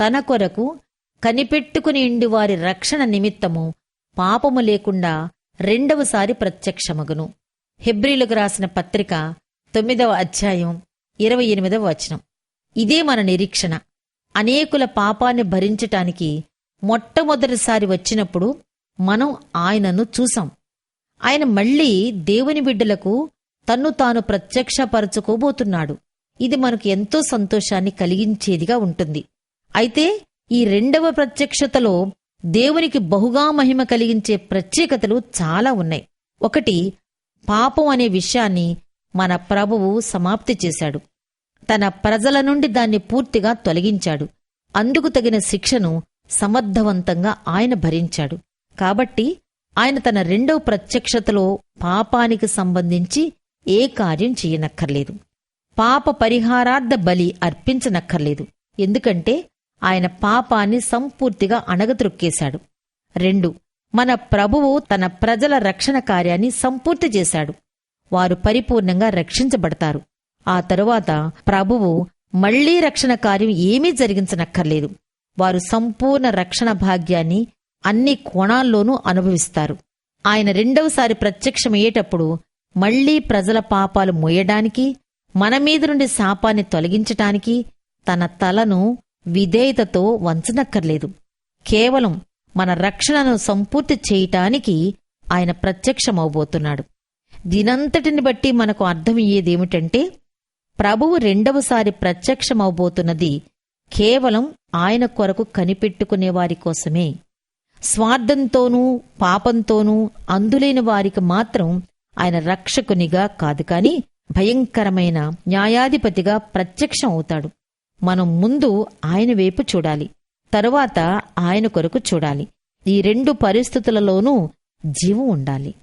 తన కొరకు కనిపెట్టుకుని ఇండి వారి రక్షణ నిమిత్తము పాపము లేకుండా రెండవసారి ప్రత్యక్షమగును. హెబ్రిలకు రాసిన పత్రిక తొమ్మిదవ అధ్యాయం ఇరవై ఎనిమిదవ వచనం. ఇదే మన నిరీక్షణ. అనేకుల పాపాన్ని భరించటానికి మొట్టమొదటిసారి వచ్చినప్పుడు మనం ఆయనను చూసాం. ఆయన మళ్ళీ దేవుని బిడ్డలకు తన్ను తాను ప్రత్యక్షపరచుకోబోతున్నాడు. ఇది మనకు ఎంతో సంతోషాన్ని కలిగించేదిగా ఉంటుంది. అయితే ఈ రెండవ ప్రత్యక్షతలో దేవునికి బహుగా మహిమ కలిగించే ప్రత్యేకతలు చాలా ఉన్నాయి. ఒకటి పాపం అనే విషయాన్ని మన ప్రభువు సమాప్తి చేశాడు. తన ప్రజల నుండి దాన్ని పూర్తిగా తొలగించాడు. అందుకు తగిన శిక్షను సమర్థవంతంగా ఆయన భరించాడు. కాబట్టి ఆయన తన రెండవ ప్రత్యక్షతలో పాపానికి సంబంధించి ఏ కార్యం చేయనక్కర్లేదు. పాప పరిహారార్థ బలి అర్పించనక్కర్లేదు. ఎందుకంటే ఆయన పాపాన్ని సంపూర్తిగా అణగత్రొక్కేశాడు రెండు మన ప్రభువు తన ప్రజల రక్షణ కార్యాన్ని సంపూర్తి చేశాడు. వారు పరిపూర్ణంగా రక్షించబడతారు. ఆ తరువాత ప్రభువు మళ్ళీ రక్షణ కార్యం ఏమీ జరిగించనక్కర్లేదు. వారు సంపూర్ణ రక్షణ భాగ్యాన్ని అన్ని కోణాల్లోనూ అనుభవిస్తారు. ఆయన రెండవసారి ప్రత్యక్షమయ్యేటప్పుడు మళ్ళీ ప్రజల పాపాలు మోయడానికి మన మీద నుండి శాపాన్ని తొలగించటానికి తన తలను విధేయతతో వంచనక్కర్లేదు. కేవలం మన రక్షణను సంపూర్తి చేయటానికి ఆయన ప్రత్యక్షమవబోతున్నాడు దీనంతటిని బట్టి మనకు అర్థమయ్యేదేమిటంటే ప్రభువు రెండవసారి ప్రత్యక్షమవబోతున్నది కేవలం ఆయన కొరకు కనిపెట్టుకునే వారి కోసమే. స్వార్థంతోనూ పాపంతోనూ అందులేని వారికి మాత్రం ఆయన రక్షకునిగా కాదు కాని భయంకరమైన న్యాయాధిపతిగా ప్రత్యక్షం అవుతాడు మనం ముందు ఆయన వైపు చూడాలి. తరువాత ఆయన కొరకు చూడాలి. ఈ రెండు పరిస్థితులలోనూ జీవం ఉండాలి.